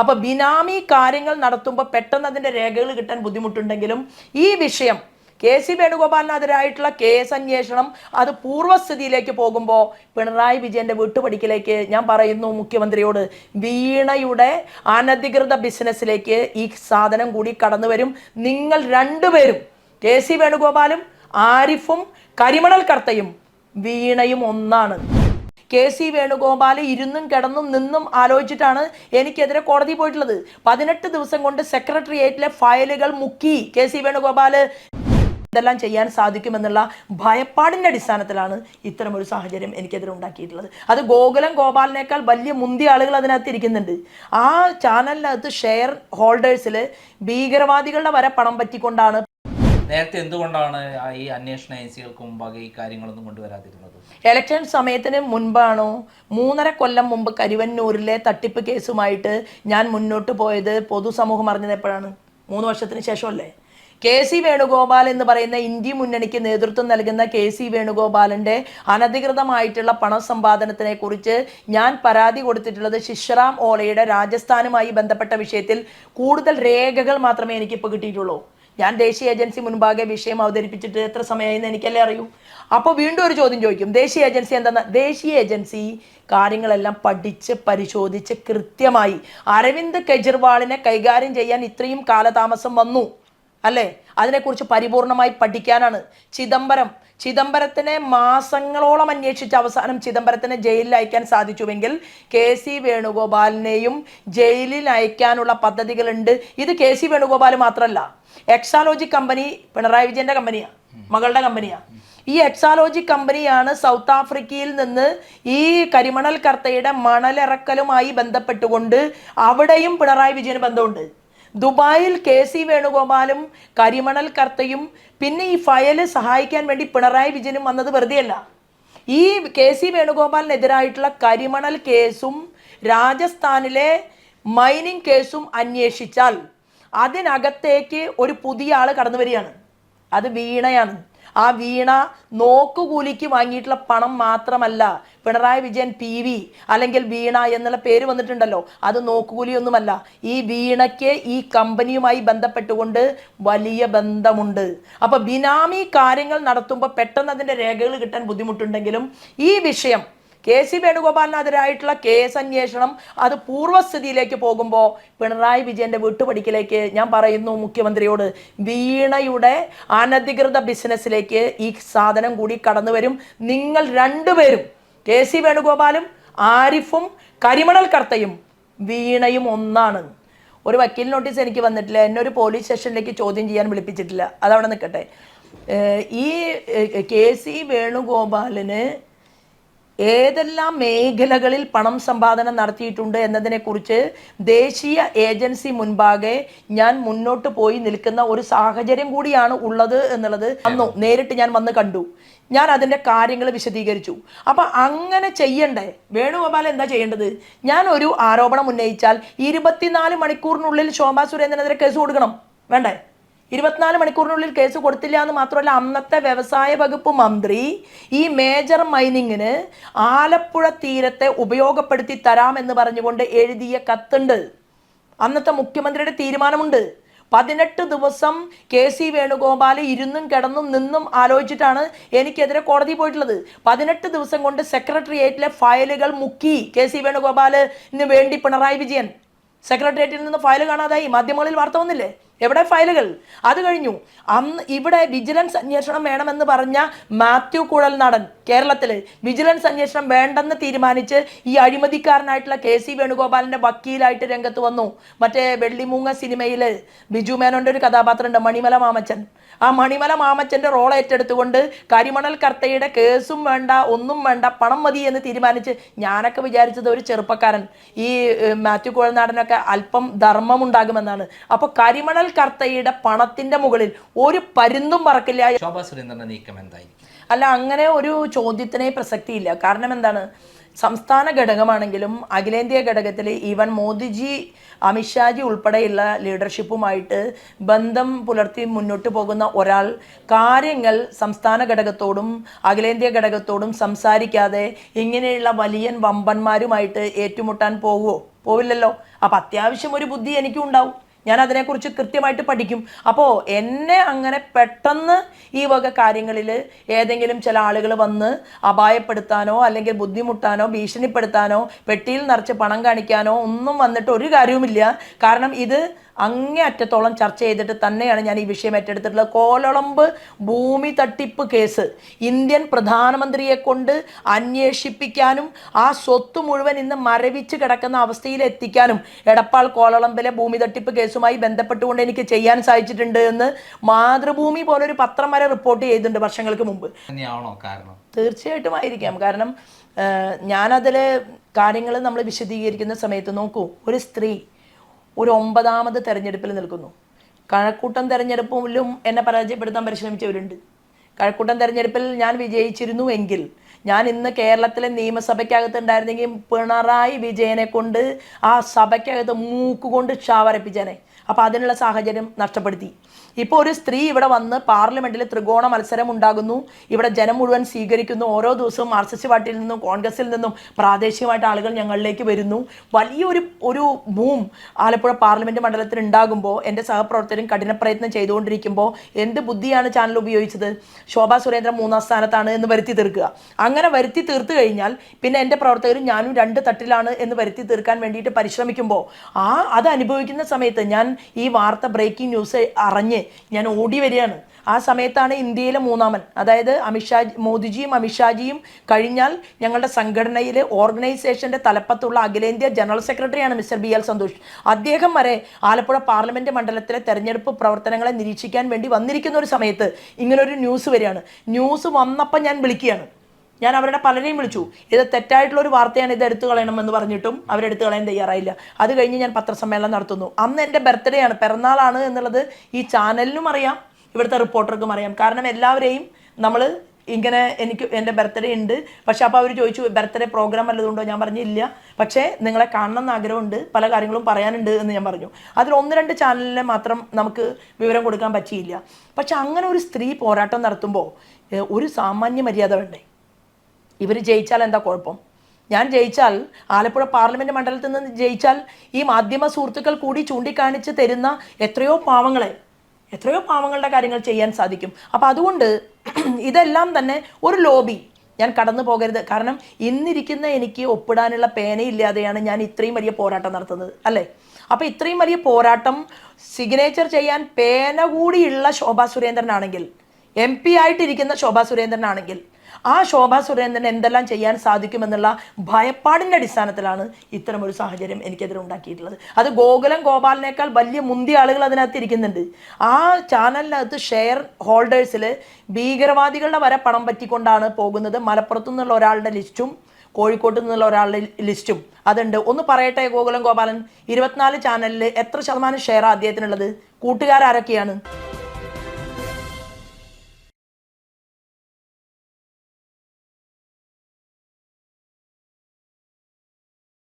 അപ്പൊ ബിനാമി കാര്യങ്ങൾ നടത്തുമ്പോൾ പെട്ടെന്ന് അതിന്റെ രേഖകൾ കിട്ടാൻ ബുദ്ധിമുട്ടുണ്ടെങ്കിലും ഈ വിഷയം കെ സി വേണുഗോപാലിനെതിരായിട്ടുള്ള കേസ് അന്വേഷണം അത് പൂർവസ്ഥിതിയിലേക്ക് പോകുമ്പോൾ പിണറായി വിജയന്റെ വീട്ടുപടിക്കലേക്ക് ഞാൻ പറയുന്നു മുഖ്യമന്ത്രിയോട് വീണയുടെ അനധികൃത ബിസിനസ്സിലേക്ക് ഈ സാധനം കൂടി കടന്നു വരും. നിങ്ങൾ രണ്ടുപേരും കെ സി വേണുഗോപാലും ആരിഫും കരിമണൽ കർത്തയും വീണയും ഒന്നാണ്. കെ സി വേണുഗോപാൽ ഇരുന്നും കിടന്നും നിന്നും ആലോചിച്ചിട്ടാണ് എനിക്കെതിരെ കോടതി പോയിട്ടുള്ളത്. പതിനെട്ട് ദിവസം കൊണ്ട് സെക്രട്ടേറിയറ്റിലെ ഫയലുകൾ മുക്കി കെ സി വേണുഗോപാൽ ഇതെല്ലാം ചെയ്യാൻ സാധിക്കുമെന്നുള്ള ഭയപ്പാടിന്റെ അടിസ്ഥാനത്തിലാണ് ഇത്തരമൊരു സാഹചര്യം എനിക്കെതിരെ ഉണ്ടാക്കിയിട്ടുള്ളത്. അത് ഗോകുലം ഗോപാലിനേക്കാൾ വലിയ മുന്തിയ ആളുകൾ അതിനകത്ത് ഇരിക്കുന്നുണ്ട്. ആ ചാനലിനകത്ത് ഷെയർ ഹോൾഡേഴ്സിൽ ഭീകരവാദികളുടെ വരെ പണം പറ്റിക്കൊണ്ടാണ് നേരത്തെ എന്തുകൊണ്ടാണ് ഈ അന്വേഷണ ഏജൻസികൾക്ക് മുമ്പാകെ ഈ കാര്യങ്ങളൊന്നും കൊണ്ടുവരാതിരുന്നത്? ഇലക്ഷൻ സമയത്തിന് മുൻപാണോ? മൂന്നര കൊല്ലം മുമ്പ് കരുവന്നൂരിലെ തട്ടിപ്പ് കേസുമായിട്ട് ഞാൻ മുന്നോട്ട് പോയത് പൊതുസമൂഹം അറിഞ്ഞത് എപ്പോഴാണ്? മൂന്ന് വർഷത്തിന് ശേഷമല്ലേ? കെ സി വേണുഗോപാൽ എന്ന് പറയുന്ന ഇന്ത്യ മുന്നണിക്ക് നേതൃത്വം നൽകുന്ന കെ സി വേണുഗോപാലിന്റെ അനധികൃതമായിട്ടുള്ള പണസമ്പാദനത്തിനെ കുറിച്ച് ഞാൻ പരാതി കൊടുത്തിട്ടുള്ളത് ശിശ്രാം ഓലയുടെ രാജസ്ഥാനുമായി ബന്ധപ്പെട്ട വിഷയത്തിൽ കൂടുതൽ രേഖകൾ മാത്രമേ എനിക്കിപ്പോൾ കിട്ടിയിട്ടുള്ളൂ. ഞാൻ ദേശീയ ഏജൻസി മുൻപാകെ വിഷയം അവതരിപ്പിച്ചിട്ട് എത്ര സമയമായി എന്ന് എനിക്കല്ലേ അറിയൂ. അപ്പോൾ വീണ്ടും ഒരു ചോദ്യം ചോദിക്കും. ദേശീയ ഏജൻസി എന്താ ദേശീയ ഏജൻസി കാര്യങ്ങളെല്ലാം പഠിച്ച് പരിശോധിച്ച് കൃത്യമായി അരവിന്ദ് കെജ്രിവാളിനെ കൈകാര്യം ചെയ്യാൻ ഇത്രയും കാലതാമസം വന്നു. അല്ലേ? അതിനെക്കുറിച്ച് പരിപൂർണമായി പഠിക്കാനാണ്. ചിദംബരം. ചിദംബരത്തിനെ മാസങ്ങളോളം അന്വേഷിച്ച് അവസാനം ചിദംബരത്തിനെ ജയിലിൽ അയക്കാൻ സാധിച്ചുവെങ്കിൽ കെ സി വേണുഗോപാലിനെയും ജയിലിൽ അയക്കാനുള്ള പദ്ധതികളുണ്ട്. ഇത് കെ സി വേണുഗോപാൽ മാത്രമല്ല. എക്സാലോജി കമ്പനി പിണറായി വിജയന്റെ കമ്പനിയാണ് മകളുടെ കമ്പനിയാണ് ഈ എക്സാലോജി കമ്പനിയാണ് സൗത്ത് ആഫ്രിക്കയിൽ നിന്ന് ഈ കരിമണൽ കർത്തയുടെ മണലിറക്കലുമായി ബന്ധപ്പെട്ടുകൊണ്ട് അവിടെയും പിണറായി വിജയന് ബന്ധമുണ്ട്. ദുബായിൽ കെ സി വേണുഗോപാലും കരിമണൽ കർത്തയും പിന്നെ ഈ ഫയൽ സഹായിക്കാൻ വേണ്ടി പിണറായി വിജയനും വന്നത് വെറുതെയല്ല. ഈ കെ സി വേണുഗോപാലിനെതിരായിട്ടുള്ള കരിമണൽ കേസും രാജസ്ഥാനിലെ മൈനിങ് കേസും അന്വേഷിച്ചാൽ അതിനകത്തേക്ക് ഒരു പുതിയ ആൾ കടന്നു വരികയാണ്. അത് വീണയാണ്. ആ വീണ നോക്കുകൂലിക്ക് വാങ്ങിയിട്ടുള്ള പണം മാത്രമല്ല പിണറായി വിജയൻ പി വി അല്ലെങ്കിൽ വീണ എന്നുള്ള പേര് വന്നിട്ടുണ്ടല്ലോ. അത് നോക്കുകൂലിയൊന്നുമല്ല. ഈ വീണയ്ക്ക് ഈ കമ്പനിയുമായി ബന്ധപ്പെട്ടുകൊണ്ട് വലിയ ബന്ധമുണ്ട്. അപ്പൊ ബിനാമി കാര്യങ്ങൾ നടത്തുമ്പോൾ പെട്ടെന്ന് അതിന്റെ രേഖകൾ കിട്ടാൻ ബുദ്ധിമുട്ടുണ്ടെങ്കിലും ഈ വിഷയം കെ സി വേണുഗോപാലിനെതിരായിട്ടുള്ള കേസ് അന്വേഷണം അത് പൂർവസ്ഥിതിയിലേക്ക് പോകുമ്പോൾ പിണറായി വിജയന്റെ വീട്ടുപടിക്കലേക്ക് ഞാൻ പറയുന്നു മുഖ്യമന്ത്രിയോട് വീണയുടെ അനധികൃത ബിസിനസ്സിലേക്ക് ഈ സാധനം കൂടി കടന്നു വരും. നിങ്ങൾ രണ്ടുപേരും കെ സി വേണുഗോപാലും ആരിഫും കരിമണൽ കർത്തയും വീണയും ഒന്നാണ്. ഒരു വക്കീൽ നോട്ടീസ് എനിക്ക് വന്നിട്ടില്ല. എന്നെ ഒരു പോലീസ് സ്റ്റേഷനിലേക്ക് ചോദ്യം ചെയ്യാൻ വിളിപ്പിച്ചിട്ടില്ല. അതവിടെ നിൽക്കട്ടെ. ഈ കെ സി വേണുഗോപാലിന് ഏതെല്ലാം മേഖലകളിൽ പണം സമ്പാദനം നടത്തിയിട്ടുണ്ട് എന്നതിനെക്കുറിച്ച് ദേശീയ ഏജൻസി മുൻപാകെ ഞാൻ മുന്നോട്ട് പോയി നിൽക്കുന്ന ഒരു സാഹചര്യം കൂടിയാണ് ഉള്ളത് എന്നുള്ളത് അന്നു നേരിട്ട് ഞാൻ വന്ന് കണ്ടു. ഞാൻ അതിന്റെ കാര്യങ്ങൾ വിശദീകരിച്ചു. അപ്പൊ അങ്ങനെ ചെയ്യണ്ടേ? വേണുഗോപാൽ എന്താ ചെയ്യേണ്ടത്? ഞാൻ ഒരു ആരോപണം ഉന്നയിച്ചാൽ ഇരുപത്തിനാല് മണിക്കൂറിനുള്ളിൽ ശോഭാ സുരേന്ദ്രനെതിരെ കേസ് കൊടുക്കണം. വേണ്ടേ? ഇരുപത്തിനാല് മണിക്കൂറിനുള്ളിൽ കേസ് കൊടുത്തില്ല എന്ന് മാത്രമല്ല അന്നത്തെ വ്യവസായ വകുപ്പ് മന്ത്രി ഈ മേജർ മൈനിങ്ങിന് ആലപ്പുഴ തീരത്തെ ഉപയോഗപ്പെടുത്തി തരാമെന്ന് പറഞ്ഞുകൊണ്ട് എഴുതിയ കത്തുണ്ട്. അന്നത്തെ മുഖ്യമന്ത്രിയുടെ തീരുമാനമുണ്ട്. പതിനെട്ട് ദിവസം കെ സി വേണുഗോപാൽ ഇരുന്നും കിടന്നും നിന്നും ആലോചിച്ചിട്ടാണ് എനിക്കെതിരെ കോടതി പോയിട്ടുള്ളത്. പതിനെട്ട് ദിവസം കൊണ്ട് സെക്രട്ടേറിയറ്റിലെ ഫയലുകൾ മുക്കി കെ സി വേണുഗോപാലിന് വേണ്ടി പിണറായി വിജയൻ. സെക്രട്ടേറിയറ്റിൽ നിന്ന് ഫയൽ കാണാതായി. മാധ്യമങ്ങളിൽ വാർത്ത വന്നില്ലേ? എവിടെ ഫയലുകൾ? അത് കഴിഞ്ഞു. അന്ന് ഇവിടെ വിജിലൻസ് അന്വേഷണം വേണമെന്ന് പറഞ്ഞ മാത്യു കുഴൽനാടൻ കേരളത്തിൽ വിജിലൻസ് അന്വേഷണം വേണ്ടെന്ന് തീരുമാനിച്ച് ഈ അഴിമതിക്കാരനായിട്ടുള്ള കെ സി വേണുഗോപാലിന്റെ വക്കീലായിട്ട് രംഗത്ത് വന്നു. മറ്റേ വെള്ളിമൂങ്ങ സിനിമയിൽ ബിജു മേനോന്റെ ഒരു കഥാപാത്രമുണ്ട് മണിമല മാമച്ചൻ. ആ മണിമല മാമച്ചന്റെ റോൾ ഏറ്റെടുത്തുകൊണ്ട് കരിമണൽ കർത്തയുടെ കേസും വേണ്ട ഒന്നും വേണ്ട പണം മതി എന്ന് തീരുമാനിച്ച് ഞാനൊക്കെ വിചാരിച്ചത് ഒരു ചെറുപ്പക്കാരൻ. ഈ മാത്യു കുഴൽനാടനൊക്കെ അല്പം ധർമ്മമുണ്ടാകുമെന്നാണ്. അപ്പോൾ കരിമണൽ കർത്തയുടെ പണത്തിന്റെ മുകളിൽ ഒരു പരുന്തും പറക്കില്ല. ശോഭാ സുരേന്ദ്രന്റെ നീക്കം എന്തായി? അല്ല അങ്ങനെ ഒരു ചോദ്യത്തിനെ പ്രസക്തിയില്ല. കാരണം എന്താണ്? സംസ്ഥാന ഘടകമാണെങ്കിലും അഖിലേന്ത്യാ ഘടകത്തിൽ ഈവൻ മോദിജി അമിത്ഷാജി ഉൾപ്പെടെയുള്ള ലീഡർഷിപ്പുമായിട്ട് ബന്ധം പുലർത്തി മുന്നോട്ട് പോകുന്ന ഒരാൾ കാര്യങ്ങൾ സംസ്ഥാന ഘടകത്തോടും അഖിലേന്ത്യാ ഘടകത്തോടും സംസാരിക്കാതെ ഇങ്ങനെയുള്ള വലിയ വമ്പന്മാരുമായിട്ട് ഏറ്റുമുട്ടാൻ പോകുമോ പോവില്ലല്ലോ. അപ്പം അത്യാവശ്യം ഒരു ബുദ്ധി എനിക്കും ഉണ്ടാവും ഞാൻ അതിനെക്കുറിച്ച് കൃത്യമായിട്ട് പഠിക്കും. അപ്പോൾ എന്നെ അങ്ങനെ പെട്ടെന്ന് ഈ വക കാര്യങ്ങളിൽ ഏതെങ്കിലും ചില ആളുകൾ വന്ന് അപായപ്പെടുത്താനോ അല്ലെങ്കിൽ ബുദ്ധിമുട്ടാനോ ഭീഷണിപ്പെടുത്താനോ പെട്ടിയിൽ നിറച്ച് പണം കാണിക്കാനോ ഒന്നും വന്നിട്ട് ഒരു കാര്യവുമില്ല. കാരണം ഇത് അങ്ങേ അറ്റത്തോളം ചർച്ച ചെയ്തിട്ട് തന്നെയാണ് ഞാൻ ഈ വിഷയം ഏറ്റെടുത്തിട്ടുള്ളത്. കോലളമ്പ് ഭൂമി തട്ടിപ്പ് കേസ്. ഇന്ത്യൻ പ്രധാനമന്ത്രിയെ കൊണ്ട് അന്വേഷിപ്പിക്കാനും ആ സ്വത്ത് മുഴുവൻ ഇന്ന് മരവിച്ച് കിടക്കുന്ന അവസ്ഥയിൽ എത്തിക്കാനും എടപ്പാൾ കോലളമ്പിലെ ഭൂമി തട്ടിപ്പ് കേസുമായി ബന്ധപ്പെട്ടുകൊണ്ട് എനിക്ക് ചെയ്യാൻ സാധിച്ചിട്ടുണ്ട് എന്ന് മാതൃഭൂമി പോലൊരു പത്രം വരെ റിപ്പോർട്ട് ചെയ്തിട്ടുണ്ട് വർഷങ്ങൾക്ക് മുമ്പ്. തീർച്ചയായിട്ടും ആയിരിക്കാം. കാരണം ഞാനതിൽ കാര്യങ്ങൾ നമ്മൾ വിശദീകരിക്കുന്ന സമയത്ത് നോക്കൂ. ഒരു സ്ത്രീ ഒരു ഒമ്പതാമത് തെരഞ്ഞെടുപ്പിൽ നിൽക്കുന്നു. കഴക്കൂട്ടം തെരഞ്ഞെടുപ്പിലും എന്നെ പരാജയപ്പെടുത്താൻ പരിശ്രമിച്ചവരുണ്ട്. കഴക്കൂട്ടം തെരഞ്ഞെടുപ്പിൽ ഞാൻ വിജയിച്ചിരുന്നു എങ്കിൽ ഞാൻ ഇന്ന് കേരളത്തിലെ നിയമസഭയ്ക്കകത്ത് ഉണ്ടായിരുന്നെങ്കിൽ പിണറായി വിജയനെ കൊണ്ട് ആ സഭയ്ക്കകത്ത് മൂക്കുകൊണ്ട് ഷാവരപ്പിച്ചേനെ അപ്പോൾ അതിനുള്ള സാഹചര്യം നഷ്ടപ്പെടുത്തി. ഇപ്പോൾ ഒരു സ്ത്രീ ഇവിടെ വന്ന് പാർലമെന്റിൽ ത്രികോണ മത്സരം ഉണ്ടാകുന്നു. ഇവിടെ ജനം മുഴുവൻ സ്വീകരിക്കുന്നു. ഓരോ ദിവസവും മാർക്സിസ്റ്റ് പാർട്ടിയിൽ നിന്നും കോൺഗ്രസിൽ നിന്നും പ്രാദേശികമായിട്ട് ആളുകൾ ഞങ്ങളിലേക്ക് വരുന്നു. വലിയൊരു ഒരു ബൂം ആലപ്പുഴ പാർലമെന്റ് മണ്ഡലത്തിൽ ഉണ്ടാകുമ്പോൾ എന്റെ സഹപ്രവർത്തകരും കഠിനപ്രയത്നം ചെയ്തുകൊണ്ടിരിക്കുമ്പോൾ എന്ത് ബുദ്ധിയാണ് ചാനൽ ഉപയോഗിച്ചത്? ശോഭാ സുരേന്ദ്രൻ മൂന്നാം സ്ഥാനത്താണ് എന്ന് വരുത്തി തീർക്കുക. അങ്ങനെ വരുത്തി തീർത്തു കഴിഞ്ഞാൽ പിന്നെ എന്റെ പ്രവർത്തകരും ഞാനും രണ്ട് തട്ടിലാണ് എന്ന് വരുത്തി തീർക്കാൻ വേണ്ടിയിട്ട് പരിശ്രമിക്കുമ്പോൾ ആ അത് അനുഭവിക്കുന്ന സമയത്ത് ഞാൻ ഈ വാർത്ത ബ്രേക്കിംഗ് ന്യൂസ് അറിഞ്ഞ് ഞാൻ ഓടി വരികയാണ്. ആ സമയത്താണ് ഇന്ത്യയിലെ മൂന്നാമൻ അതായത് അമിത്ഷാ മോദിജിയും അമിത്ഷാജിയും കഴിഞ്ഞാൽ ഞങ്ങളുടെ സംഘടനയിലെ ഓർഗനൈസേഷന്റെ തലപ്പത്തുള്ള അഖിലേന്ത്യാ ജനറൽ സെക്രട്ടറിയാണ് മിസ്റ്റർ ബി എൽ സന്തോഷ്. അദ്ദേഹം വരെ ആലപ്പുഴ പാർലമെന്റ് മണ്ഡലത്തിലെ തെരഞ്ഞെടുപ്പ് പ്രവർത്തനങ്ങളെ നിരീക്ഷിക്കാൻ വേണ്ടി വന്നിരിക്കുന്ന ഒരു സമയത്ത് ഇങ്ങനൊരു ന്യൂസ് വരികയാണ്. ന്യൂസ് വന്നപ്പോൾ ഞാൻ വിളിക്കുകയാണ്. ഞാൻ അവരുടെ പലരെയും വിളിച്ചു. ഇത് തെറ്റായിട്ടുള്ള ഒരു വാർത്തയാണ് ഇത് എടുത്തു കളയണമെന്ന് പറഞ്ഞിട്ടും അവരെടുത്ത് കളയാൻ തയ്യാറായില്ല. അത് കഴിഞ്ഞ് ഞാൻ പത്രസമ്മേളനം നടത്തുന്നു. അന്ന് എന്റെ ബർത്ത്ഡേ ആണ്. പിറന്നാളാണ് എന്നുള്ളത് ഈ ചാനലിനും അറിയാം. ഇവിടുത്തെ റിപ്പോർട്ടർക്കും അറിയാം. കാരണം എല്ലാവരെയും നമ്മൾ ഇങ്ങനെ എനിക്ക് എന്റെ ബർത്ത്ഡേ ഉണ്ട്. പക്ഷെ അപ്പോൾ അവർ ചോദിച്ചു ബർത്ത്ഡേ പ്രോഗ്രാം വല്ലതുണ്ടോ ഞാൻ പറഞ്ഞില്ല പക്ഷേ നിങ്ങളെ കാണണം എന്ന് ആഗ്രഹമുണ്ട്. പല കാര്യങ്ങളും പറയാനുണ്ട് എന്ന് ഞാൻ പറഞ്ഞു. അതിൽ ഒന്ന് രണ്ട് ചാനലിനെ മാത്രം നമുക്ക് വിവരം കൊടുക്കാൻ പറ്റിയില്ല. പക്ഷെ അങ്ങനെ ഒരു സ്ത്രീ പോരാട്ടം നടത്തുമ്പോൾ ഒരു സാമാന്യ മര്യാദ വേണ്ടേ? ഇവർ ജയിച്ചാൽ എന്താ കുഴപ്പം? ഞാൻ ജയിച്ചാൽ ആലപ്പുഴ പാർലമെന്റ് മണ്ഡലത്തിൽ നിന്ന് ജയിച്ചാൽ ഈ മാധ്യമ സുഹൃത്തുക്കൾ കൂടി ചൂണ്ടിക്കാണിച്ച് തരുന്ന എത്രയോ പാവങ്ങളെ എത്രയോ പാവങ്ങളുടെ കാര്യങ്ങൾ ചെയ്യാൻ സാധിക്കും. അപ്പോൾ അതുകൊണ്ട് ഇതെല്ലാം തന്നെ ഒരു ലോബി. ഞാൻ കടന്നു പോകരുത്. കാരണം ഇന്നിരിക്കുന്ന എനിക്ക് ഒപ്പിടാനുള്ള പേനയില്ലാതെയാണ് ഞാൻ ഇത്രയും വലിയ പോരാട്ടം നടത്തുന്നത് അല്ലേ? അപ്പോൾ ഇത്രയും വലിയ പോരാട്ടം സിഗ്നേച്ചർ ചെയ്യാൻ പേന കൂടിയുള്ള ശോഭാ സുരേന്ദ്രനാണെങ്കിൽ എം പി ആയിട്ടിരിക്കുന്ന ശോഭാ സുരേന്ദ്രനാണെങ്കിൽ ആ ശോഭാ സുരേന്ദ്രൻ എന്തെല്ലാം ചെയ്യാൻ സാധിക്കുമെന്നുള്ള ഭയപ്പാടിന്റെ അടിസ്ഥാനത്തിലാണ് ഇത്തരമൊരു സാഹചര്യം എനിക്കെതിരെ ഉണ്ടാക്കിയിട്ടുള്ളത്. അത് ഗോകുലം ഗോപാലിനേക്കാൾ വലിയ മുന്തിയ ആളുകൾ അതിനകത്ത് ഇരിക്കുന്നുണ്ട്. ആ ചാനലിനകത്ത് ഷെയർ ഹോൾഡേഴ്സിൽ ഭീകരവാദികളുടെ വരെ പണം പറ്റിക്കൊണ്ടാണ് പോകുന്നത്. മലപ്പുറത്തു നിന്നുള്ള ഒരാളുടെ ലിസ്റ്റും കോഴിക്കോട്ട് നിന്നുള്ള ഒരാളുടെ ലിസ്റ്റും അതുണ്ട്. ഒന്ന് പറയട്ടെ ഗോകുലം ഗോപാലൻ ഇരുപത്തിനാല് ചാനലിൽ എത്ര ശതമാനം ഷെയർ അദ്ദേഹത്തിനുള്ളത്? കൂട്ടുകാരാരൊക്കെയാണ്?